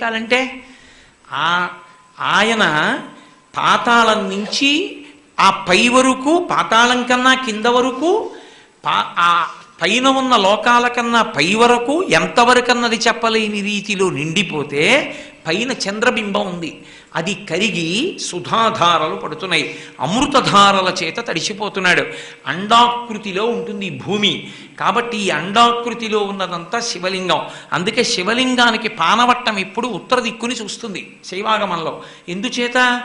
వివేకాలంటే ఆ ఆయన పాతాళం నుంచి ఆ పై వరకు పాతాళం కన్నా కింద వరకు పా ఆ పైన ఉన్న లోకాల కన్నా పై వరకు ఎంతవరకన్నది చెప్పలేని రీతిలో నిండిపోతే పైన చంద్రబింబం ఉంది. అది కరిగి సుధాధారలు పడుతున్నాయి. అమృతధారల చేత తడిసిపోతున్నాడు అండాకృతిలో ఉంటుంది భూమి. కాబట్టి ఈ అండాకృతిలో ఉన్నదంతా శివలింగం. అందుకే శివలింగానికి పానవట్టం ఇప్పుడు ఉత్తర దిక్కుని చూస్తుంది శైవాగమంలో. ఎందుచేత?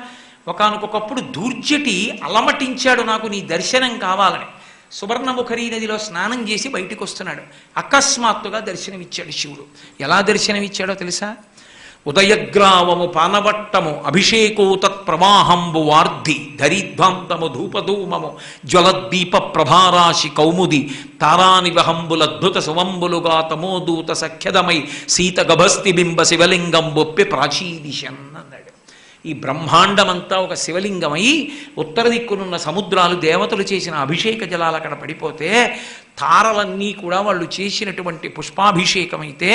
ఒకనకొకప్పుడు దూర్జటి అలమటించాడు నాకు నీ దర్శనం కావాలని. సువర్ణముఖరీ నదిలో స్నానం చేసి బయటికి వస్తున్నాడు అకస్మాత్తుగా దర్శనమిచ్చాడు శివుడు. ఎలా దర్శనమిచ్చాడో తెలుసా? ఉదయగ్రావము పానవట్టము అభిషేకో తత్ప్రవాహంబు వార్ధి ధరిధ్వాంతము ధూపధూమము జ్వలద్దీప ప్రభారాశి కౌముది తారానివహంబులద్భుత సువంబులుగా తమోదూత సఖ్యదమై సీత గభస్తి బింబ శివలింగం బొప్పి ప్రాచీదిశన్ అన్నాడు ఈ బ్రహ్మాండమంతా ఒక శివలింగమై ఉత్తర దిక్కునున్న సముద్రాలు దేవతలు చేసిన అభిషేక జలాలు అక్కడ పడిపోతే తారలన్నీ కూడా వాళ్ళు చేసినటువంటి పుష్పాభిషేకమైతే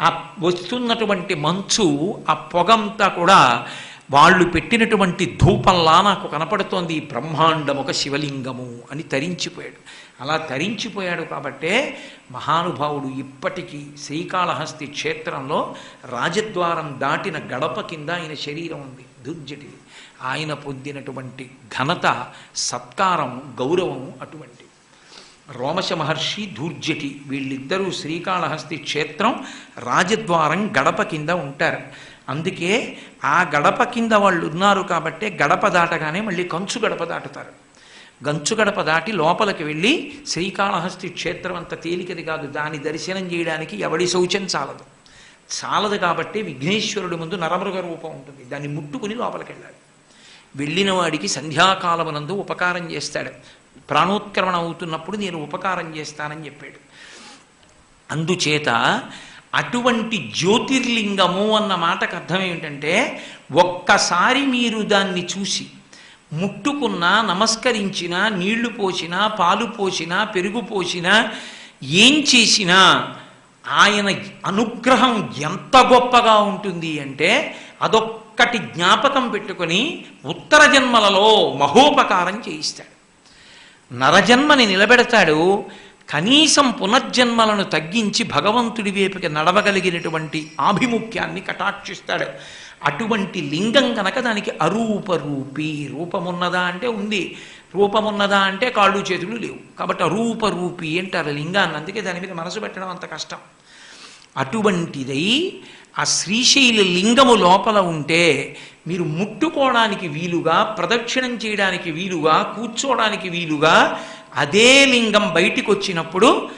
ఆ వస్తున్నటువంటి మంచు ఆ పొగంతా కూడా వాళ్ళు పెట్టినటువంటి ధూపంలా నాకు కనపడుతోంది. బ్రహ్మాండం ఒక శివలింగము అని తరించిపోయాడు. అలా తరించిపోయాడు కాబట్టే మహానుభావుడు ఇప్పటికీ శ్రీకాళహస్తి క్షేత్రంలో రాజద్వారం దాటిన గడప కింద ఆయన శరీరం ఉంది. దుర్జటిది ఆయన పొందినటువంటి ఘనత సత్కారం గౌరవం అటువంటి రోమశ మహర్షి ధూర్జటి వీళ్ళిద్దరూ శ్రీకాళహస్తి క్షేత్రం రాజద్వారం గడప కింద ఉంటారు. అందుకే ఆ గడప కింద వాళ్ళు ఉన్నారు కాబట్టే గడప దాటగానే మళ్ళీ కంచు గడప దాటుతారు. గంచు గడప దాటి లోపలికి వెళ్ళి శ్రీకాళహస్తి క్షేత్రం అంత తేలికది కాదు. దాని దర్శనం చేయడానికి ఎవడి శౌచం చాలదు. చాలదు కాబట్టి విఘ్నేశ్వరుడి ముందు నరమృగ రూపం ఉంటుంది. దాన్ని ముట్టుకుని లోపలికి వెళ్ళాలి. వెళ్ళిన వాడికి సంధ్యాకాలమునందు ఉపకారం చేస్తాడు. ప్రాణోత్క్రమణ అవుతున్నప్పుడు నేను ఉపకారం చేస్తానని చెప్పాడు. అందుచేత అటువంటి జ్యోతిర్లింగము అన్న మాటకు అర్థం ఏమిటంటే ఒక్కసారి మీరు దాన్ని చూసి ముట్టుకున్నా నమస్కరించినా నీళ్ళు పోసినా పాలు పోసినా పెరుగు పోసినా ఏం చేసినా ఆయన అనుగ్రహం ఎంత గొప్పగా ఉంటుంది అంటే అదొక్కటి జ్ఞాపకం పెట్టుకొని ఉత్తర జన్మలలో మహోపకారం చేయిస్తాడు. నరజన్మని నిలబెడతాడు కనీసం పునర్జన్మలను తగ్గించి భగవంతుడి వైపుకి నడవగలిగినటువంటి ఆభిముఖ్యాన్ని కటాక్షిస్తాడు. అటువంటి లింగం కనుక దానికి అరూపరూపి రూపమున్నదా అంటే ఉంది. రూపమున్నదా అంటే కాళ్ళు చేతులు లేవు. కాబట్టి అరూపరూపి అంటారు లింగాన్ని. అందుకే దాని మీద మనసు పెట్టడం అంత కష్టం. అటువంటిదై ఆ శ్రీశైల లింగము లోపల ఉంటే మీరు ముట్టుకోవడానికి వీలుగా ప్రదక్షిణం చేయడానికి వీలుగా కూర్చోవడానికి వీలుగా అదే లింగం బయటికి వచ్చినప్పుడు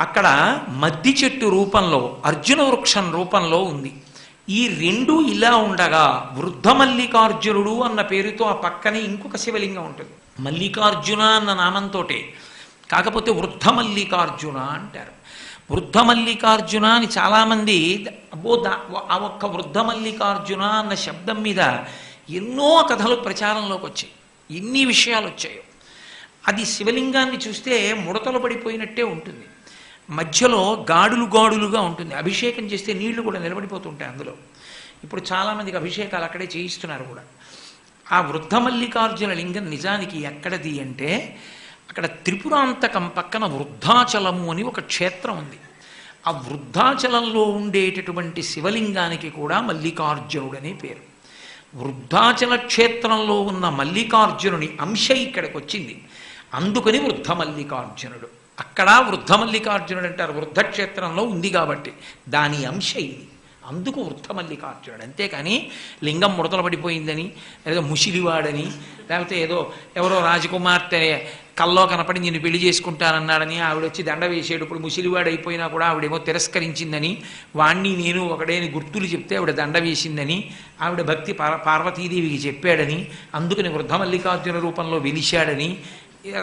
అక్కడ మద్ది చెట్టు రూపంలో అర్జున వృక్షం రూపంలో ఉంది. ఈ రెండు ఇలా ఉండగా వృద్ధ మల్లికార్జునుడు అన్న పేరుతో ఆ పక్కనే ఇంకొక శివలింగం ఉంటుంది. మల్లికార్జున అన్న నామంతోటే. కాకపోతే వృద్ధ మల్లికార్జున అంటారు. వృద్ధ మల్లికార్జున అని చాలామంది అబ్బో దా ఆ ఒక్క వృద్ధ మల్లికార్జున అన్న శబ్దం మీద ఎన్నో కథలు ప్రచారంలోకి వచ్చాయి. ఎన్ని విషయాలు వచ్చాయో. అది శివలింగాన్ని చూస్తే ముడతలు పడిపోయినట్టే ఉంటుంది. మధ్యలో గాడులు గాడులుగా ఉంటుంది. అభిషేకం చేస్తే నీళ్ళు కూడా నిలబడిపోతుంటాయి అందులో. ఇప్పుడు చాలామందికి అభిషేకాలు అక్కడే చేయిస్తున్నారు కూడా. ఆ వృద్ధ మల్లికార్జున లింగం నిజానికి ఎక్కడది అంటే అక్కడ త్రిపురాంతకం పక్కన వృద్ధాచలము అని ఒక క్షేత్రం ఉంది. ఆ వృద్ధాచలంలో ఉండేటటువంటి శివలింగానికి కూడా మల్లికార్జునుడనే పేరు. వృద్ధాచల క్షేత్రంలో ఉన్న మల్లికార్జునుని అంశ ఇక్కడికి వచ్చింది. అందుకని వృద్ధ మల్లికార్జునుడు. అక్కడ వృద్ధ మల్లికార్జునుడు అంటారు. వృద్ధ క్షేత్రంలో ఉంది కాబట్టి దాని అంశ ఇది. అందుకు వృద్ధ మల్లికార్జునుడు. అంతేకాని లింగం ముడతలు పడిపోయిందని లేదా ముసిలివాడని లేకపోతే ఏదో ఎవరో రాజకుమార్తె కల్లో కనపడి నేను పెళ్ళి చేసుకుంటానన్నాడని ఆవిడ వచ్చి దండ వేసేటప్పుడు ముసిలివాడు అయిపోయినా కూడా ఆవిడేమో తిరస్కరించిందని వాణ్ణి నేను ఒకడేని గుర్తులు చెప్తే ఆవిడ దండ వేసిందని ఆవిడ భక్తి పార్ పార్వతీదేవికి చెప్పాడని అందుకని వృద్ధ మల్లికార్జున రూపంలో వెలిశాడని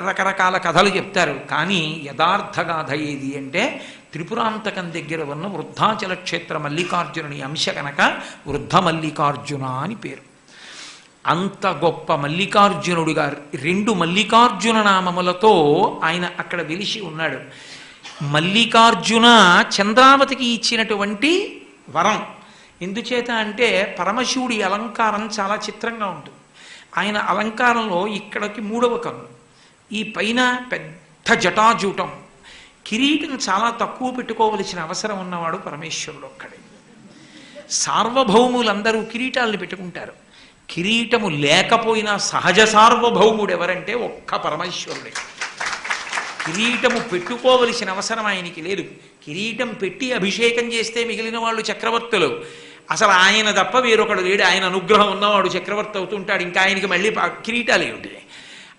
రకరకాల కథలు చెప్తారు. కానీ యథార్థ గాథ ఏది అంటే త్రిపురాంతకం దగ్గర ఉన్న వృద్ధాచల క్షేత్ర మల్లికార్జునుని అంశ కనుక వృద్ధ మల్లికార్జున అని పేరు. అంత గొప్ప మల్లికార్జునుడు గారు రెండు మల్లికార్జున నామములతో ఆయన అక్కడ వెలిసి ఉన్నాడు. మల్లికార్జున చంద్రావతికి ఇచ్చినటువంటి వరం. ఎందుచేత అంటే పరమశివుడి అలంకారం చాలా చిత్రంగా ఉంటుంది. ఆయన అలంకారంలో ఇక్కడికి మూడవ కన్ను ఈ పైన పెద్ద జటాజూటం. కిరీటం చాలా తక్కువ పెట్టుకోవలసిన అవసరం ఉన్నవాడు పరమేశ్వరుడు ఒక్కడే. సార్వభౌములందరూ కిరీటాలను పెట్టుకుంటారు. కిరీటము లేకపోయినా సహజ సార్వభౌముడు ఎవరంటే ఒక్క పరమేశ్వరుడే. కిరీటము పెట్టుకోవలసిన అవసరం ఆయనకి లేదు. కిరీటం పెట్టి అభిషేకం చేస్తే మిగిలిన వాళ్ళు చక్రవర్తులు. అసలు ఆయన తప్ప వేరొకడు లేడు. ఆయన అనుగ్రహం ఉన్నవాడు చక్రవర్తి అవుతుంటాడు. ఇంకా ఆయనకి మళ్ళీ కిరీటాలు ఏమిటి?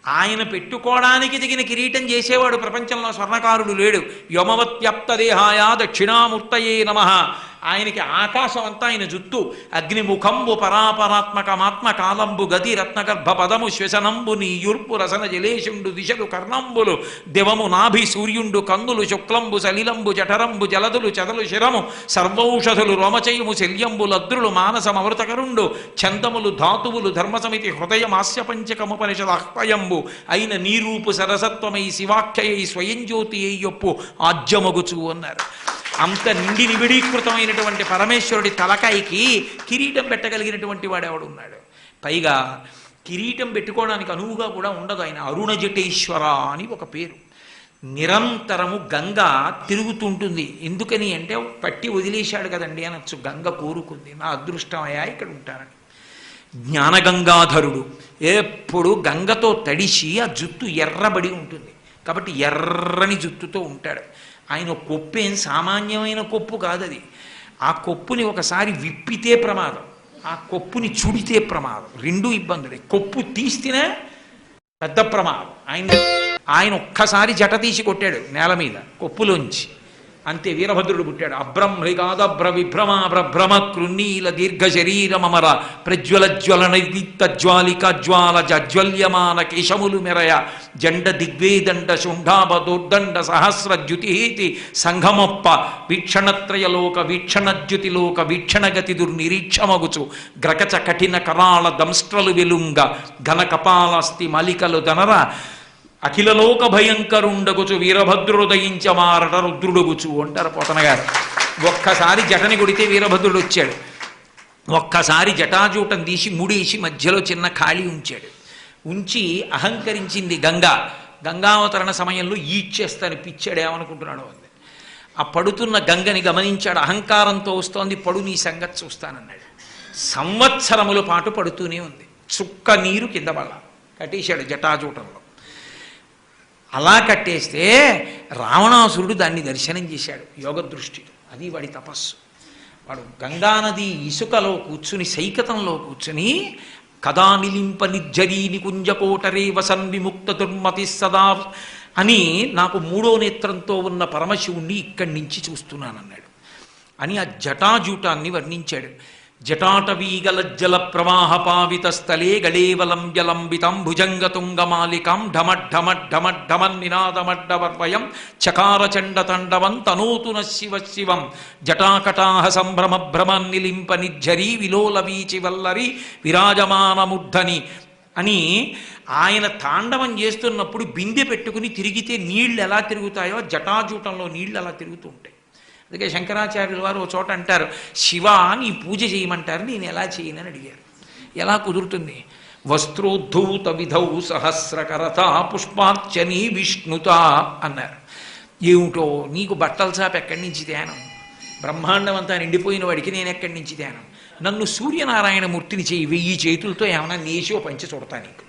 ఆయన పెట్టుకోవడానికి దిగిన కిరీటం చేసేవాడు ప్రపంచంలో స్వర్ణకారుడు లేడు. యమవత్యప్త దేహాయ దక్షిణామూర్తయే నమ. ఆయనకి ఆకాశం అంతా ఆయన జుత్తు అగ్నిముఖంబు పరాపరాత్మకమాత్మ కాలంబు గతి రత్నగర్భ పదము శ్వసనంబు నీయుర్పు రసన జలేషుండు దిశలు కర్ణంబులు. దివము నాభి సూర్యుండు కందులు శుక్లంబు సలిలంబు జఠరంబు జలదులు చదలు శిరము. సర్వౌషధులు రోమచయము శల్యంబు లద్రులు మానసమవృతకరుండు చందములు ధాతువులు ధర్మసమితి హృదయమాస్య మాస్యపంచకముపనిషదాహ్వయంబు అయిన నీరూపు సరసత్వమై శివాఖ్యయై స్వయం జ్యోతి అయ్యొప్పు ఆజ్యమగుచు అన్నారు. అంత నిండి నిబిడీకృతమైనటువంటి పరమేశ్వరుడి తలకాయికి కిరీటం పెట్టగలిగినటువంటి వాడెవడు ఉన్నాడు పైగా కిరీటం పెట్టుకోవడానికి అనువుగా కూడా ఉండదు ఆయన. అరుణ జటేశ్వర అని ఒక పేరు. నిరంతరము గంగ తిరుగుతుంటుంది. ఎందుకని అంటే పట్టి వదిలేశాడు కదండి అనొచ్చు. గంగ కోరుకుంది. నా అదృష్టమయ్యా ఇక్కడ ఉంటానని. జ్ఞానగంగాధరుడు ఎప్పుడు గంగతో తడిసి ఆ జుత్తు ఎర్రబడి ఉంటుంది. కాబట్టి ఎర్రని జుత్తుతో ఉంటాడు. ఆయన కొప్పేం సామాన్యమైన కొప్పు కాదది. ఆ కొప్పుని ఒకసారి విప్పితే ప్రమాదం. ఆ కొప్పుని చుడితే ప్రమాదం. రెండూ ఇబ్బందులే. కొప్పు తీస్తేనే పెద్ద ప్రమాదం. ఆయన ఆయన ఒక్కసారి జట తీసి కొట్టాడు నేల మీద కొప్పులోంచి. అంతే వీరభద్రుడు పుట్టాడు. అభ్రమృగాదభ్ర విభ్రమ భ్రభ్రమ కృన్నీల దీర్ఘ శరీరమమర ప్రజ్వల జ్వల దీప్త జ్వాలిక జ్వాల జజ్వల్యమాన కేశములు మెరయ జండ దిగ్వేదండ శుంఠాబదోర్దండ సహస్ర ద్యుతిహేతి సంఘమొప్ప వీక్షణత్రయలోక వీక్షణద్యుతిలోక వీక్షణగతి దుర్నిరీక్షమగుచు గ్రకచ కఠిన కరాళ దంస్ట్రలు వెలుంగ ఘన కపాలస్తి మలికలు దనర అఖిలలోక భయంకరుండగుచు వీరభద్రుడయించమారట రుద్రుడుగుచు అంటారు పోతనగారు ఒక్కసారి జటని కొడితే వీరభద్రుడు వచ్చాడు ఒక్కసారి జటాజూటం తీసి ముడేసి మధ్యలో చిన్న ఖాళీ ఉంచాడు. ఉంచి అహంకరించింది గంగా. గంగావతరణ సమయంలో ఈడ్చేస్తాను పిచ్చాడేమనుకుంటున్నాడు అంది. ఆ పడుతున్న గంగని గమనించాడు అహంకారంతో వస్తోంది పడు నీ సంగతి చూస్తానన్నాడు. సంవత్సరముల పాటు పడుతూనే ఉంది. చుక్క నీరు కింద పడ కట్టేశాడు జటాజూటంలో. అలా కట్టేస్తే రావణాసురుడు దాన్ని దర్శనం చేశాడు యోగ దృష్టితో అది వాడి తపస్సు. వాడు గంగానది ఇసుకలో కూర్చుని సైకతంలో కూర్చుని కదా నిలింప నిర్జరీ కుంజకోటరే వసన్ విముక్త దుర్మతి సదా అని నాకు మూడో నేత్రంతో ఉన్న పరమశివుణ్ణి ఇక్కడి నుంచి చూస్తున్నానన్నాడు. అని ఆ జటాజూటాన్ని వర్ణించాడు. జటాటవీగలజ్జల ప్రవాహ పావిత స్థలే గళేవలం జలంబితం భుజంగతుంగమాలికం ఢమఢమఢమఢమన్ నినాదమడ్డవర్వయం చకార తండవం తనోతున శివ శివం జటాకటాహ సంభ్రమ భ్రమన్ నిలింప విలోల వీచి వల్లరి విరాజమానముద్ధని అని ఆయన తాండవం చేస్తున్నప్పుడు బిందె పెట్టుకుని తిరిగితే నీళ్ళు ఎలా తిరుగుతాయో జటాజూటంలో నీళ్ళు ఎలా తిరుగుతూ ఉంటాయి. అందుకే శంకరాచార్యుల వారు ఓ చోట అంటారు శివ నీ పూజ చేయమంటారు నేను ఎలా చేయనని అడిగారు. ఎలా కుదురుతుంది? వస్త్రోద్ధూత విధౌ సహస్రకరత పుష్పాచని విష్ణుత అన్నారు. ఏమిటో? నీకు బట్టల చాప ఎక్కడి నుంచి ధ్యానం బ్రహ్మాండం అంతా నిండిపోయిన వాడికి నేను ఎక్కడి నుంచి ధ్యానం నన్ను సూర్యనారాయణ మూర్తిని చేయి వెయ్యి చేతులతో ఏమైనా నేసో పంచి చూడతా నీకు.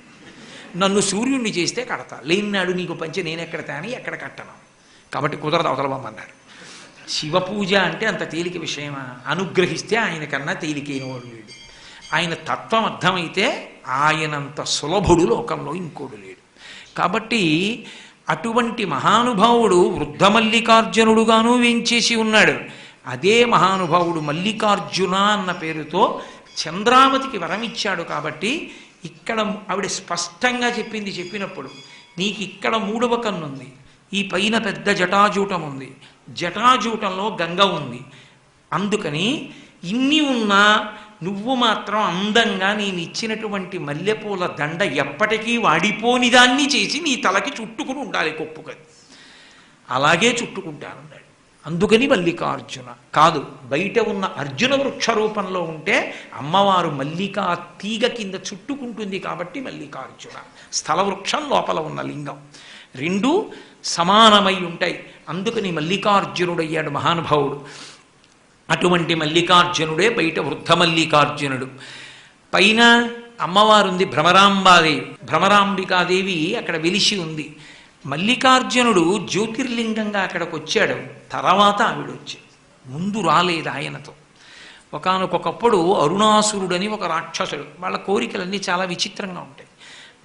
నన్ను సూర్యుడిని చేస్తే కడతా. లేనినాడు నీకు పంచి నేను ఎక్కడ తాని? ఎక్కడ కట్టను? కాబట్టి కుదరదు అవతలబమ్మన్నారు శివ పూజ అంటే అంత తేలిక విషయమా? అనుగ్రహిస్తే ఆయన కన్నా తేలికైన వాడు లేడు. ఆయన తత్వం అర్థమైతే ఆయనంత సులభుడు లోకంలో ఇంకోడు లేడు. కాబట్టి అటువంటి మహానుభావుడు వృద్ధ మల్లికార్జునుడుగాను వేంచేసి ఉన్నాడు. అదే మహానుభావుడు మల్లికార్జున అన్న పేరుతో చంద్రావతికి వరం ఇచ్చాడు కాబట్టి ఇక్కడ ఆవిడ స్పష్టంగా చెప్పింది చెప్పినప్పుడు నీకు ఇక్కడ మూడవ కన్నుంది. ఈ పైన పెద్ద జటాజూటం ఉంది జటాజూటంలో గంగ ఉంది. అందుకని ఇన్ని ఉన్నా నువ్వు మాత్రం అందంగా నేను ఇచ్చినటువంటి మల్లెపూల దండ ఎప్పటికీ వాడిపోని దాన్ని చేసి నీ తలకి చుట్టుకుని ఉండాలి కొప్పుకది. అలాగే చుట్టుకుంటానన్నాడు. అందుకని మల్లికార్జున కాదు బయట ఉన్న అర్జున వృక్ష రూపంలో ఉంటే అమ్మవారు మల్లికా తీగ కింద చుట్టుకుంటుంది కాబట్టి మల్లికార్జున. స్థల వృక్షం లోపల ఉన్న లింగం. రెండు సమానమై ఉంటాయి. అందుకని మల్లికార్జునుడయ్యాడు మహానుభావుడు. అటువంటి మల్లికార్జునుడే బయట వృద్ధ మల్లికార్జునుడు. పైన అమ్మవారుంది భ్రమరాంబాదేవి. భ్రమరాంబికాదేవి అక్కడ వెలిసి ఉంది. మల్లికార్జునుడు జ్యోతిర్లింగంగా అక్కడికి వచ్చాడు తర్వాత ఆవిడ వచ్చి ముందు రాలేదు ఆయనతో. ఒకానొకప్పుడు అరుణాసురుడని ఒక రాక్షసుడు. వాళ్ళ కోరికలన్నీ చాలా విచిత్రంగా ఉంటాయి.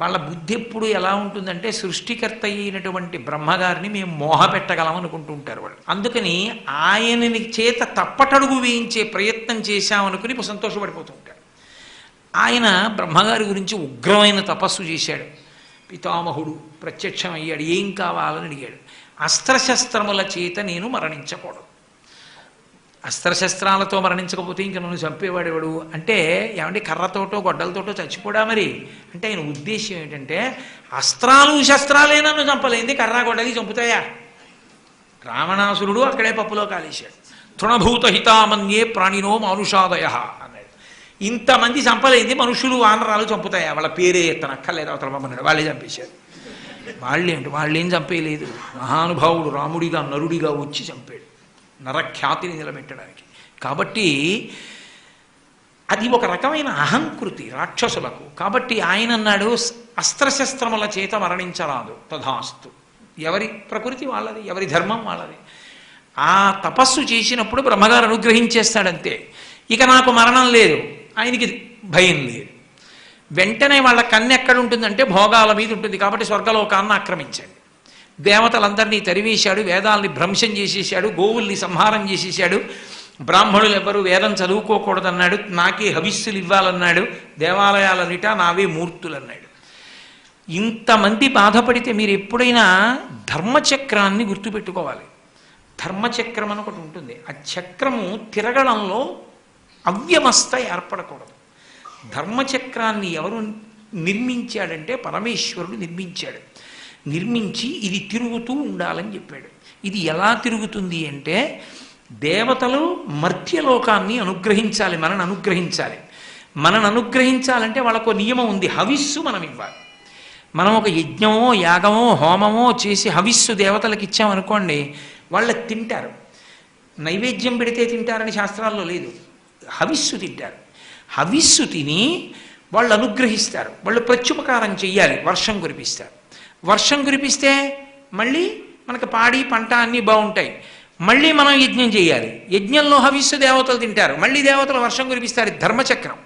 వాళ్ళ బుద్ధి ఎప్పుడు ఎలా ఉంటుందంటే సృష్టికర్త అయినటువంటి బ్రహ్మగారిని మేము మోహ పెట్టగలం అనుకుంటుంటారు వాళ్ళు. అందుకని ఆయనని చేత తప్పటడుగు వేయించే ప్రయత్నం చేశామనుకుని సంతోషపడిపోతూ ఉంటాడు ఆయన బ్రహ్మగారి గురించి ఉగ్రమైన తపస్సు చేశాడు. పితామహుడు ప్రత్యక్షం అయ్యాడు ఏం కావాలని అడిగాడు. అస్త్రశస్త్రముల చేత నేను మరణించకూడదు. అస్త్రశస్త్రాలతో మరణించకపోతే ఇంక నన్ను చంపేవాడేవాడు అంటే ఏమంటే కర్రతోటో గొడ్డలతోటో చచ్చిపోడా మరి? అంటే ఆయన ఉద్దేశం ఏంటంటే అస్త్రాలు శస్త్రాలే నన్ను చంపలేంది కర్ర గొడ్డలి చంపుతాయా? రావణాసురుడు అక్కడే పప్పులో కాలేశాడు. తృణభూత హితామన్యే ప్రాణినో మానుషాదయ అన్నాడు. ఇంతమంది చంపలేంది మనుషులు వానరాలు చంపుతాయా? వాళ్ళ పేరే ఎత్తనక్కర్లేదు అవతల మమ్మన్నాడు వాళ్ళే చంపేశారు. వాళ్ళేంటి? వాళ్ళేం చంపేయలేదు. మహానుభావుడు రాముడిగా నరుడిగా వచ్చి చంపాడు. నరఖ్యాతిని నిలబెట్టడానికి. కాబట్టి అది ఒక రకమైన అహంకృతి రాక్షసులకు. కాబట్టి ఆయన అన్నాడు అస్త్రశస్త్రముల చేత మరణించరాదు తథాస్తు. ఎవరి ప్రకృతి వాళ్ళది ఎవరి ధర్మం వాళ్ళది. ఆ తపస్సు చేసినప్పుడు బ్రహ్మగారు అనుగ్రహించేస్తాడంతే. ఇక నాకు మరణం లేదు ఆయనకి భయం లేదు. వెంటనే వాళ్ళ కన్ను ఎక్కడ ఉంటుందంటే భోగాల మీద ఉంటుంది. కాబట్టి స్వర్గలోకాన్ని ఆక్రమించండి. దేవతలందరినీ తరివేశాడు వేదాల్ని భ్రంశం చేసేసాడు గోవుల్ని సంహారం చేసేసాడు బ్రాహ్మణులు ఎవరు వేదం చదువుకోకూడదన్నాడు నాకే హవిస్సులు ఇవ్వాలన్నాడు దేవాలయాలనిట నావే మూర్తులు అన్నాడు ఇంతమంది బాధపడితే మీరు ఎప్పుడైనా ధర్మచక్రాన్ని గుర్తుపెట్టుకోవాలి. ధర్మచక్రం అని ఒకటి ఉంటుంది. ఆ చక్రము తిరగడంలో అవ్యవస్థ ఏర్పడకూడదు. ధర్మచక్రాన్ని ఎవరు నిర్మించాడంటే పరమేశ్వరుడు నిర్మించాడు. నిర్మించి ఇది తిరుగుతూ ఉండాలని చెప్పాడు. ఇది ఎలా తిరుగుతుంది అంటే దేవతలు మర్త్యలోకాన్ని అనుగ్రహించాలి మనని అనుగ్రహించాలి. మనని అనుగ్రహించాలంటే వాళ్ళకు నియమం ఉంది హవిస్సు మనం ఇవ్వాలి మనం ఒక యజ్ఞమో యాగమో హోమమో చేసి హవిస్సు దేవతలకు ఇచ్చామనుకోండి వాళ్ళు తింటారు. నైవేద్యం పెడితే తింటారని శాస్త్రాల్లో లేదు. హవిస్సు తింటారు. హవిస్సు తిని వాళ్ళు అనుగ్రహిస్తారు. వాళ్ళు ప్రత్యుపకారం చెయ్యాలి వర్షం కురిపిస్తారు. వర్షం కురిపిస్తే మళ్ళీ మనకు పాడి పంట అన్నీ బాగుంటాయి. మళ్ళీ మనం యజ్ఞం చేయాలి. యజ్ఞంలో హవిస్సు దేవతలు తింటారు. మళ్ళీ దేవతలు వర్షం కురిపిస్తారు. ధర్మచక్రం.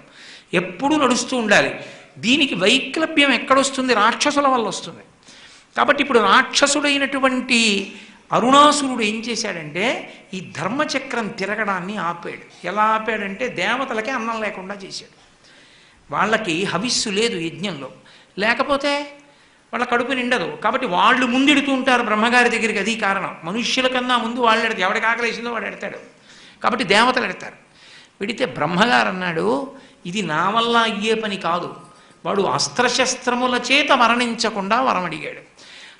ఎప్పుడూ నడుస్తూ ఉండాలి. దీనికి వైక్లభ్యం ఎక్కడొస్తుంది? రాక్షసుల వల్ల వస్తుంది. కాబట్టి ఇప్పుడు రాక్షసుడైనటువంటి అరుణాసురుడు ఏం చేశాడంటే ఈ ధర్మచక్రం తిరగడాన్ని ఆపాడు. ఎలా ఆపాడంటే దేవతలకే అన్నం లేకుండా చేశాడు. వాళ్ళకి హవిస్సు లేదు యజ్ఞంలో. లేకపోతే వాళ్ళ కడుపు నిండదు. కాబట్టి వాళ్ళు ముందెడుతూ ఉంటారు బ్రహ్మగారి దగ్గరికి. అది కారణం. మనుష్యుల కన్నా ముందు వాళ్ళు ఎడతారు. ఎవడికి ఆకలేసిందో వాడు ఎడతాడు. కాబట్టి దేవతలు ఎడతారు. పెడితే బ్రహ్మగారు అన్నాడు ఇది నా వల్ల అయ్యే పని కాదు. వాడు అస్త్రశస్త్రముల చేత మరణించకుండా వరం అడిగాడు.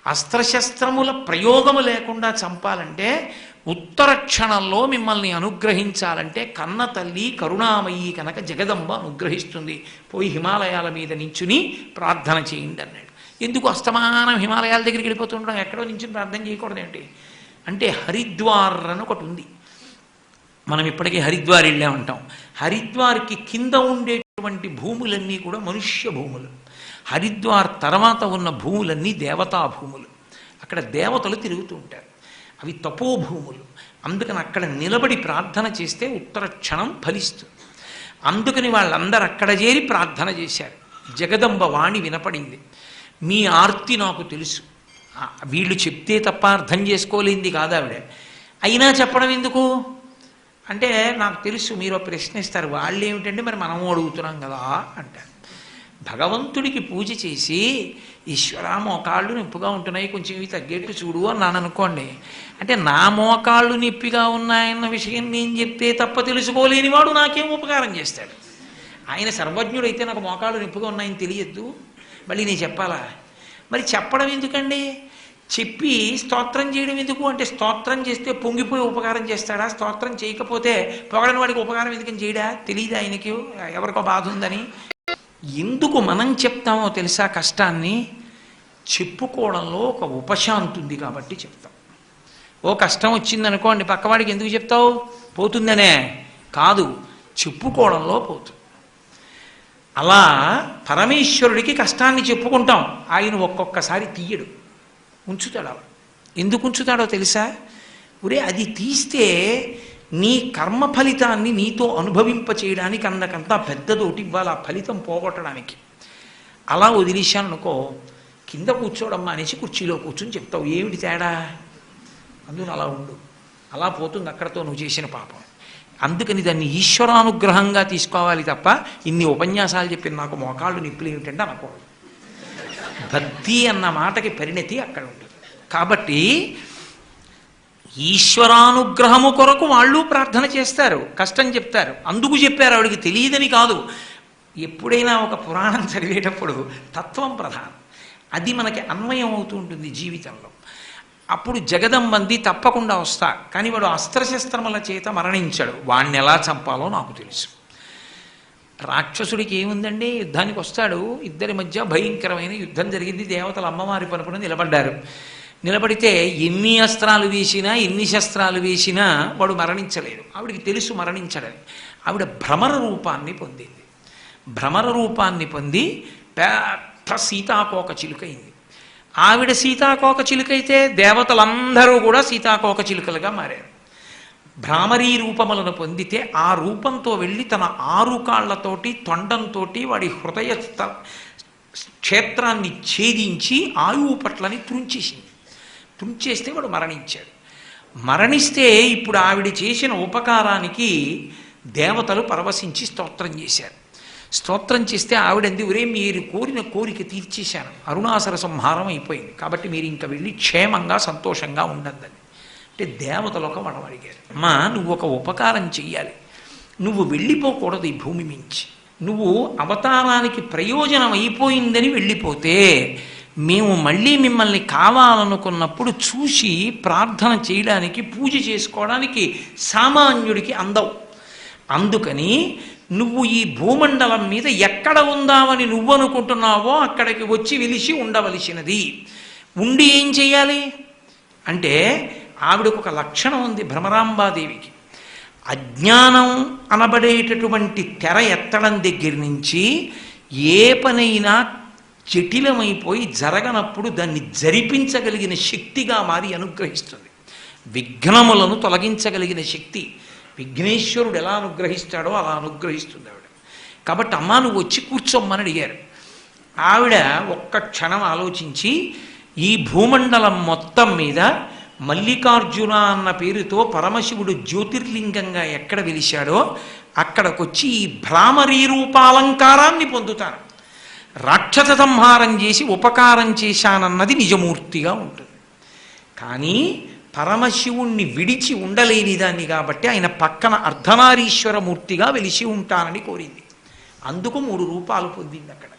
అస్త్రశస్త్రముల ప్రయోగము లేకుండా చంపాలంటే ఉత్తర క్షణంలో మిమ్మల్ని అనుగ్రహించాలంటే కన్న తల్లి కరుణామయ్యి కనుక జగదంబ అనుగ్రహిస్తుంది. పోయి హిమాలయాల మీద నించుని ప్రార్థన చేయండి అన్నాడు. ఎందుకు అస్తమానం హిమాలయాల దగ్గరికి వెళ్ళిపోతుండడం? ఎక్కడో నుంచి ప్రార్థన చేయకూడదేంటి? అంటే హరిద్వార్ అని ఒకటి ఉంది. మనం ఇప్పటికీ హరిద్వార్ వెళ్ళే ఉంటాం హరిద్వార్కి కింద ఉండేటువంటి భూములన్నీ కూడా మనుష్య భూములు. హరిద్వార్ తర్వాత ఉన్న భూములన్నీ దేవతా భూములు. అక్కడ దేవతలు తిరుగుతూ ఉంటారు. అవి తపోభూములు. అందుకని అక్కడ నిలబడి ప్రార్థన చేస్తే ఉత్తర క్షణం ఫలిస్తుంది అందుకని వాళ్ళందరూ అక్కడ చేరి ప్రార్థన చేశారు. జగదంబ వాణి వినపడింది. మీ ఆర్తి నాకు తెలుసు. వీళ్ళు చెప్తే తప్ప అర్థం చేసుకోలేంది కాదు ఆవిడ. అయినా చెప్పడం ఎందుకు? అంటే నాకు తెలుసు మీరు ఒక ప్రశ్న ఇస్తారు. వాళ్ళు ఏమిటంటే మరి మనము అడుగుతున్నాం కదా అంటారు. భగవంతుడికి పూజ చేసి ఈశ్వర మోకాళ్ళు నొప్పిగా ఉంటున్నాయి కొంచెం ఇవి తగ్గేట్టు చూడు అన్నాను అనుకోండి. అంటే నా మోకాళ్ళు నొప్పిగా ఉన్నాయన్న విషయం నేను చెప్తే తప్ప తెలుసుకోలేని వాడు నాకేం ఉపకారం చేస్తాడు? ఆయన సర్వజ్ఞుడైతే నాకు మోకాళ్ళు నొప్పిగా ఉన్నాయని తెలియద్దు. మళ్ళీ నేను చెప్పాలా? మరి చెప్పడం ఎందుకండి? చెప్పి స్తోత్రం చేయడం ఎందుకు? అంటే స్తోత్రం చేస్తే పొంగిపోయి ఉపకారం చేస్తాడా? స్తోత్రం చేయకపోతే పొగడని వాడికి ఉపకారం ఎందుకని చేయడా? తెలియదు ఆయనకి? ఎవరికో బాధ ఉందని. ఎందుకు మనం చెప్తామో తెలుసా కష్టాన్ని? చెప్పుకోవడంలో ఒక ఉపశాంతి ఉంది కాబట్టి చెప్తాం. ఓ కష్టం వచ్చిందనుకోండి పక్కవాడికి ఎందుకు చెప్తావు? పోతుందనే. కాదు చెప్పుకోవడంలో పోతుంది. అలా పరమేశ్వరుడికి కష్టాన్ని చెప్పుకుంటాం. ఆయన ఒక్కొక్కసారి తీయడు. ఉంచుతాడు అలా ఎందుకు ఉంచుతాడో తెలుసా? ఒరే అది తీస్తే నీ కర్మ ఫలితాన్ని నీతో అనుభవింప చేయడానికి అన్నకంతా పెద్దదోటి ఇవ్వాలి ఆ ఫలితం పోగొట్టడానికి. అలా వదిలేశాను అనుకో కింద కూర్చోవడం అనేసి కుర్చీలో కూర్చుని చెప్తావు. ఏమిటి తేడా? అందులో అలా ఉండు. అలా పోతుంది అక్కడతో నువ్వు చేసిన పాపం. అందుకని దాన్ని ఈశ్వరానుగ్రహంగా తీసుకోవాలి తప్ప ఇన్ని ఉపన్యాసాలు చెప్పిన నాకు మోకాళ్ళు నిప్పులు ఏమిటంటే అనుకోవాలి భక్తి అన్న మాటకి పరిణతి అక్కడ ఉంటుంది. కాబట్టి ఈశ్వరానుగ్రహము కొరకు వాళ్ళు ప్రార్థన చేస్తారు కష్టం చెప్తారు. అందుకు చెప్పారు ఆవిడికి తెలియదని కాదు. ఎప్పుడైనా ఒక పురాణం చదివేటప్పుడు తత్వం ప్రధానం. అది మనకి అన్వయం అవుతూ ఉంటుంది జీవితంలో. అప్పుడు జగదంబంది తప్పకుండా వస్తా. కానీ వాడు అస్త్రశస్త్రముల చేత మరణించాడు. వాణ్ణి ఎలా చంపాలో నాకు తెలుసు. రాక్షసుడికి ఏముందండి? యుద్ధానికి వస్తాడు. ఇద్దరి మధ్య భయంకరమైన యుద్ధం జరిగింది. దేవతలు అమ్మవారి పనుకుని నిలబడ్డారు. నిలబడితే ఎన్ని అస్త్రాలు వేసినా ఎన్ని శస్త్రాలు వేసినా వాడు మరణించలేడు. ఆవిడికి తెలుసు మరణించడని. ఆవిడ భ్రమర రూపాన్ని పొందింది. భ్రమర రూపాన్ని పొంది పెద్ద సీతాకోక చిలుకైంది ఆవిడ సీతాకోక చిలుకైతే దేవతలందరూ కూడా సీతాకోక చిలుకలుగా మారారు. భ్రామరీ రూపములను పొందితే ఆ రూపంతో వెళ్ళి తన ఆరు కాళ్ళతోటి తొండంతో వాడి హృదయ క్షేత్రాన్ని ఛేదించి ఆయువు పట్లని తుంచేసింది. తుంచేస్తే వాడు మరణించాడు. మరణిస్తే ఇప్పుడు ఆవిడ చేసిన ఉపకారానికి దేవతలు పరవశించి స్తోత్రం చేశారు. స్తోత్రం చేస్తే ఆవిడంది ఒరే మీరు కోరిన కోరిక తీర్చేశాను. అరుణాసర సంహారం అయిపోయింది. కాబట్టి మీరు ఇంకా వెళ్ళి క్షేమంగా సంతోషంగా ఉండండి. అంటే దేవతలు ఒక అడిగారు. అమ్మా నువ్వు ఒక ఉపకారం చెయ్యాలి. నువ్వు వెళ్ళిపోకూడదు ఈ భూమి మించి. నువ్వు అవతారానికి ప్రయోజనం అయిపోయిందని వెళ్ళిపోతే మేము మళ్ళీ మిమ్మల్ని కావాలనుకున్నప్పుడు చూసి ప్రార్థన చేయడానికి పూజ చేసుకోవడానికి సామాన్యుడికి అందవు. అందుకని నువ్వు ఈ భూమండలం మీద ఎక్కడ ఉందామని నువ్వు అనుకుంటున్నావో అక్కడికి వచ్చి వెలిసి ఉండవలసినది. ఉండి ఏం చేయాలి? అంటే ఆవిడకు ఒక లక్షణం ఉంది భ్రమరాంబాదేవికి. అజ్ఞానం అనబడేటటువంటి తెర ఎత్తడం దగ్గర నుంచి ఏ పనైనా జటిలమైపోయి జరగనప్పుడు దాన్ని జరిపించగలిగిన శక్తిగా మారి అనుగ్రహిస్తుంది. విఘ్నములను తొలగించగలిగిన శక్తి. విఘ్నేశ్వరుడు ఎలా అనుగ్రహిస్తాడో అలా అనుగ్రహిస్తుంది ఆవిడ. కాబట్టి అమ్మా నువ్వు వచ్చి కూర్చోమ్మని అడిగారు. ఆవిడ ఒక్క క్షణం ఆలోచించి ఈ భూమండలం మొత్తం మీద మల్లికార్జున అన్న పేరుతో పరమశివుడు జ్యోతిర్లింగంగా ఎక్కడ వెలిశాడో అక్కడికొచ్చి ఈ భ్రామరీ రూపాలంకారాన్ని పొందుతాను రాక్షస సంహారం చేసి ఉపకారం చేశానన్నది నిజమూర్తిగా ఉంటుంది. కానీ పరమశివుణ్ణి విడిచి ఉండలేని దాన్ని కాబట్టి ఆయన పక్కన అర్ధనారీశ్వర మూర్తిగా వెలిసి ఉంటానని కోరింది. అందుకు మూడు రూపాలు పొందింది అక్కడ.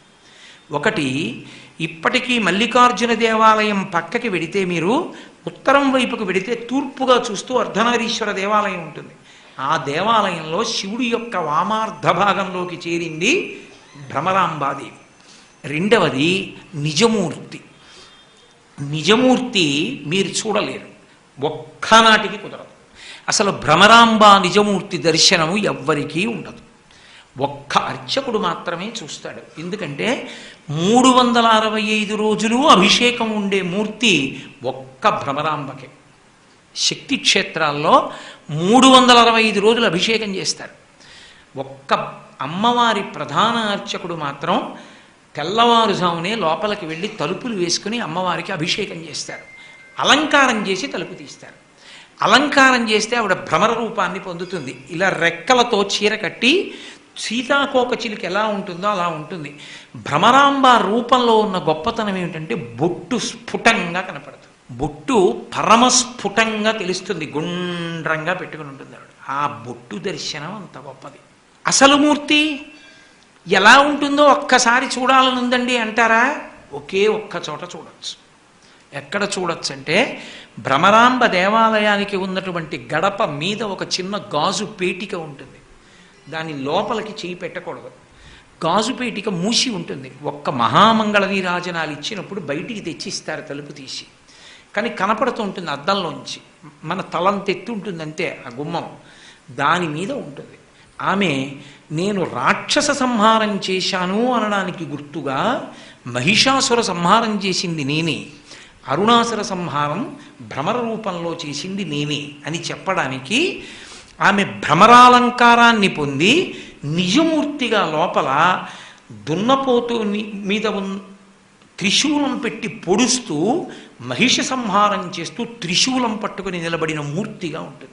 ఒకటి ఇప్పటికీ మల్లికార్జున దేవాలయం పక్కకి వెడితే మీరు ఉత్తరం వైపుకు వెడితే తూర్పుగా చూస్తూ అర్ధనారీశ్వర దేవాలయం ఉంటుంది. ఆ దేవాలయంలో శివుడి యొక్క వామార్ధ భాగంలోకి చేరింది భ్రమరాంబాదేవి. రెండవది నిజమూర్తి. నిజమూర్తి మీరు చూడలేరు. ఒక్కనాటికి కుదరదు. అసలు భ్రమరాంబ నిజమూర్తి దర్శనము ఎవ్వరికీ ఉండదు. ఒక్క అర్చకుడు మాత్రమే చూస్తాడు. ఎందుకంటే మూడు వందల అరవై ఐదు రోజులు అభిషేకం ఉండే మూర్తి ఒక్క భ్రమరాంబకే. శక్తి క్షేత్రాల్లో మూడు వందల అరవై ఐదు రోజులు అభిషేకం చేస్తారు. ఒక్క అమ్మవారి ప్రధాన అర్చకుడు మాత్రం తెల్లవారుజామునే లోపలికి వెళ్ళి తలుపులు వేసుకుని అమ్మవారికి అభిషేకం చేస్తారు. అలంకారం చేసి తలుపు తీస్తారు. అలంకారం చేస్తే ఆవిడ భ్రమర రూపాన్ని పొందుతుంది. ఇలా రెక్కలతో చీర కట్టి సీతాకోక చిలుక ఎలా ఉంటుందో అలా ఉంటుంది. భ్రమరాంబ రూపంలో ఉన్న గొప్పతనం ఏమిటంటే బొట్టు స్ఫుటంగా కనపడుతుంది. బొట్టు పరమస్ఫుటంగా తెలుస్తుంది. గుండ్రంగా పెట్టుకుని ఉంటుంది ఆవిడ. ఆ బొట్టు దర్శనం అంత గొప్పది. అసలు మూర్తి ఎలా ఉంటుందో ఒక్కసారి చూడాలని ఉందండి అంటారా? ఒకే ఒక్క చోట చూడవచ్చు ఎక్కడ చూడొచ్చంటే భ్రమరాంబ దేవాలయానికి ఉన్నటువంటి గడప మీద ఒక చిన్న గాజు పేటిక ఉంటుంది. దాని లోపలికి చేయి పెట్టకూడదు. గాజు పేటిక మూసి ఉంటుంది. ఒక్క మహామంగళ నీరాజనాలు ఇచ్చినప్పుడు బయటికి తెచ్చిస్తారు తలుపు తీసి. కానీ కనపడుతూ ఉంటుంది అద్దంలోంచి. మన తలంతెత్తి ఉంటుంది అంతే ఆ గుమ్మం. దాని మీద ఉంటుంది. ఆమె నేను రాక్షస సంహారం చేశాను అనడానికి గుర్తుగా మహిషాసుర సంహారం చేసింది నేనే. అరుణాసుర సంహారం భ్రమర రూపంలో చేసింది నేనే అని చెప్పడానికి ఆమె భ్రమరాలంకారాన్ని పొంది నిజమూర్తిగా లోపల దున్నపోతు మీద ఉన్న త్రిశూలం పెట్టి పొడుస్తూ మహిష సంహారం చేస్తూ త్రిశూలం పట్టుకుని నిలబడిన మూర్తిగా ఉంటుంది.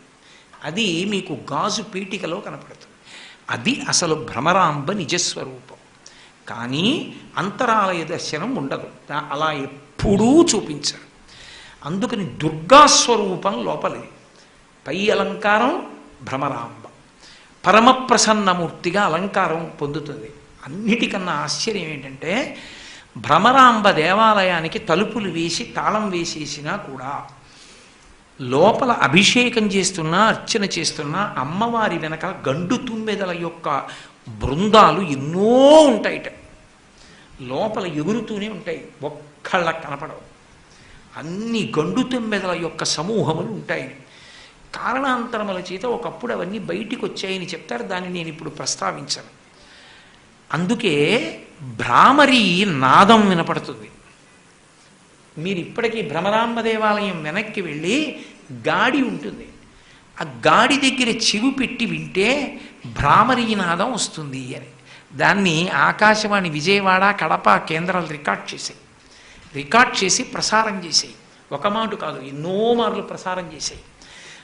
అది మీకు గాజు పీటికలో కనపడుతుంది. అది అసలు భ్రమరాంబ నిజస్వరూపం. కానీ అంతరాలయ దర్శనం ఉండదు. అలా ఎప్పుడూ చూపించరు. అందుకని దుర్గాస్వరూపం లోపలి. పై అలంకారం భ్రమరాంబ. పరమప్రసన్నమూర్తిగా అలంకారం పొందుతుంది. అన్నిటికన్నా ఆశ్చర్యం ఏంటంటే భ్రమరాంబ దేవాలయానికి తలుపులు వేసి తాళం వేసేసినా కూడా లోపల అభిషేకం చేస్తున్నా అర్చన చేస్తున్నా అమ్మవారి వెనక గండు తుమ్మెదల యొక్క బృందాలు ఎన్నో ఉంటాయిట. లోపల ఎగురుతూనే ఉంటాయి. కళ్ళకు కనపడవు. అన్ని గండు తెమ్మెదల యొక్క సమూహములు ఉంటాయి. కారణాంతరముల చేత ఒకప్పుడు అవన్నీ బయటికి వచ్చాయని చెప్తారు. దాన్ని నేను ఇప్పుడు ప్రస్తావించను. అందుకే భ్రామరి నాదం వినపడుతుంది. మీరు ఇప్పటికీ భ్రమరాంబ దేవాలయం వెనక్కి వెళ్ళి గాడి ఉంటుంది. ఆ గాడి దగ్గర చెవి పెట్టి వింటే భ్రామరి నాదం వస్తుంది అని. దాన్ని ఆకాశవాణి విజయవాడ కడప కేంద్రాలు రికార్డ్ చేసాయి రికార్డ్ చేసి ప్రసారం చేసాయి. ఒక మాట కాదు ఎన్నో మార్లు ప్రసారం చేసాయి.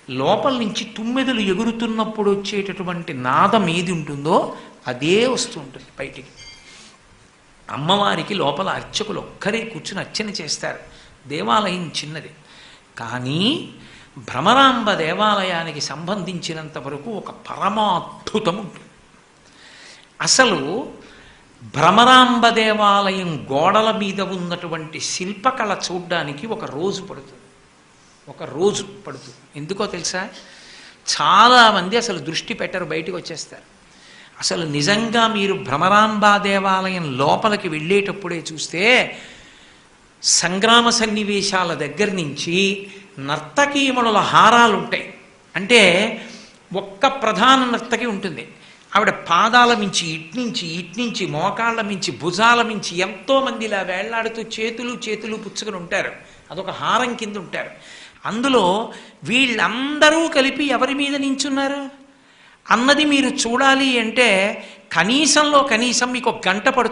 లోపల నుంచి తుమ్మెదలు ఎగురుతున్నప్పుడు వచ్చేటటువంటి నాదం ఏది ఉంటుందో అదే వస్తూ ఉంటుంది బయటికి. అమ్మవారికి లోపల అర్చకులు ఒక్కరే కూర్చుని అర్చన చేస్తారు. దేవాలయం చిన్నది. కానీ భ్రమరాంబ దేవాలయానికి సంబంధించినంత వరకు ఒక పరమాద్భుతం ఉంటుంది. అసలు భ్రమరాంబ దేవాలయం గోడల మీద ఉన్నటువంటి శిల్పకళ చూడ్డానికి ఒక రోజు పడుతుంది. ఒక రోజు పడుతుంది. ఎందుకో తెలుసా? చాలామంది అసలు దృష్టి పెట్టరు బయటికి వచ్చేస్తారు. అసలు నిజంగా మీరు భ్రమరాంబా దేవాలయం లోపలికి వెళ్ళేటప్పుడే చూస్తే సంగ్రామ సన్నివేశాల దగ్గర నుంచి నర్తకీమణుల హారాలు ఉంటాయి అంటే ఒక్క ప్రధాన నర్తకి ఉంటుంది. ఆవిడ పాదాల మించి ఇట్నుంచి ఇట్నుంచి మోకాళ్ళ మించి భుజాల మించి ఎంతోమంది ఇలా వేళ్ళాడుతూ చేతులు చేతులు పుచ్చుకొని ఉంటారు. అదొక హారం కింద ఉంటారు. అందులో వీళ్ళందరూ కలిపి ఎవరి మీద నించున్నారు? అన్నది మీరు చూడాలి అంటే కనీసంలో కనీసం మీకు ఒక గంట పడుతుంది.